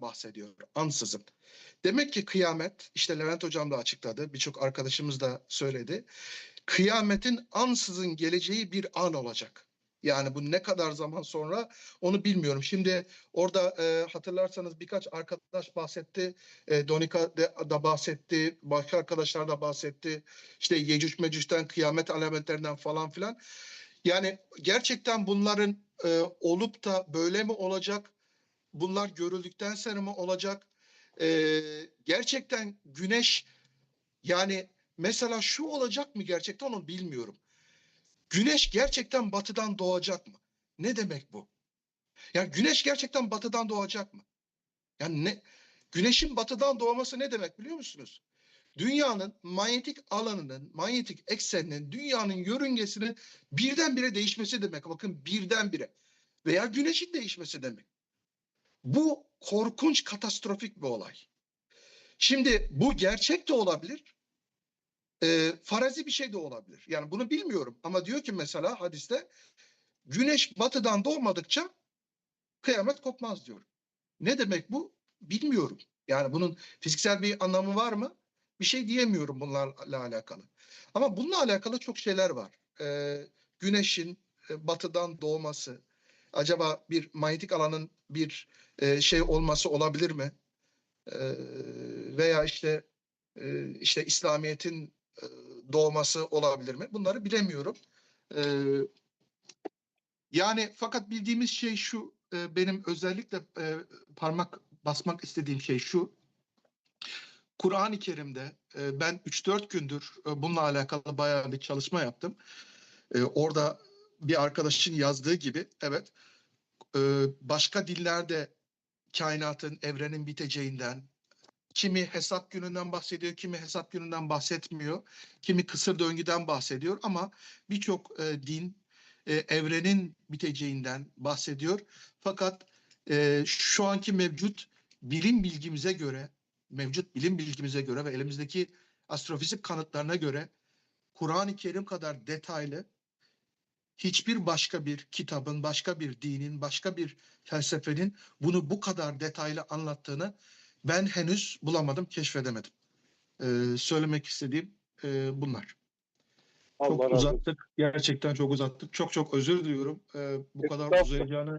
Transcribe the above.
bahsediyor. Ansızın. Demek ki kıyamet, işte Levent Hocam da açıkladı, birçok arkadaşımız da söyledi. Kıyametin ansızın geleceği bir an olacak. Yani bu ne kadar zaman sonra onu bilmiyorum. Şimdi orada e, hatırlarsanız birkaç arkadaş bahsetti. E, Donika da bahsetti. Başka arkadaşlar da bahsetti. İşte Yecüc Mecüc'ten kıyamet alametlerinden falan filan. Yani gerçekten bunların e, olup da böyle mi olacak? Bunlar görüldükten sonra mı olacak? E, gerçekten güneş yani mesela şu olacak mı gerçekten onu bilmiyorum. Güneş gerçekten batıdan doğacak mı? Ne demek bu? Yani güneş gerçekten batıdan doğacak mı? Yani ne? Güneşin batıdan doğması ne demek biliyor musunuz? Dünyanın manyetik alanının, manyetik ekseninin, dünyanın yörüngesinin birdenbire değişmesi demek. Bakın birdenbire. Veya güneşin değişmesi demek. Bu korkunç, katastrofik bir olay. Şimdi bu gerçek de olabilir. E, farazi bir şey de olabilir. Yani bunu bilmiyorum. Ama diyor ki mesela hadiste güneş batıdan doğmadıkça kıyamet kopmaz diyor. Ne demek bu? Bilmiyorum. Yani bunun fiziksel bir anlamı var mı? Bir şey diyemiyorum bunlarla alakalı. Ama bununla alakalı çok şeyler var. Ee, güneşin e, batıdan doğması, acaba bir manyetik alanın bir e, şey olması olabilir mi? Ee, veya işte e, işte İslamiyet'in e, doğması olabilir mi? Bunları bilemiyorum. Ee, yani fakat bildiğimiz şey şu, e, benim özellikle e, parmak basmak istediğim şey şu. Kur'an-ı Kerim'de e, ben 3-4 gündür e, bununla alakalı bayağı bir çalışma yaptım. E, orada bir arkadaşın yazdığı gibi evet e, başka dillerde kainatın, evrenin biteceğinden, kimi hesap gününden bahsediyor, kimi hesap gününden bahsetmiyor, kimi kısır döngüden bahsediyor ama birçok e, din e, evrenin biteceğinden bahsediyor. Fakat e, şu anki mevcut bilim bilgimize göre, mevcut bilim bilgimize göre ve elimizdeki astrofizik kanıtlarına göre Kur'an-ı Kerim kadar detaylı hiçbir başka bir kitabın, başka bir dinin, başka bir felsefenin bunu bu kadar detaylı anlattığını ben henüz bulamadım, keşfedemedim. Ee, söylemek istediğim e, bunlar. Çok Allah razı olsun. uzattık. Gerçekten çok uzattık. Çok çok özür diliyorum. Ee, bu kadar uzayacağını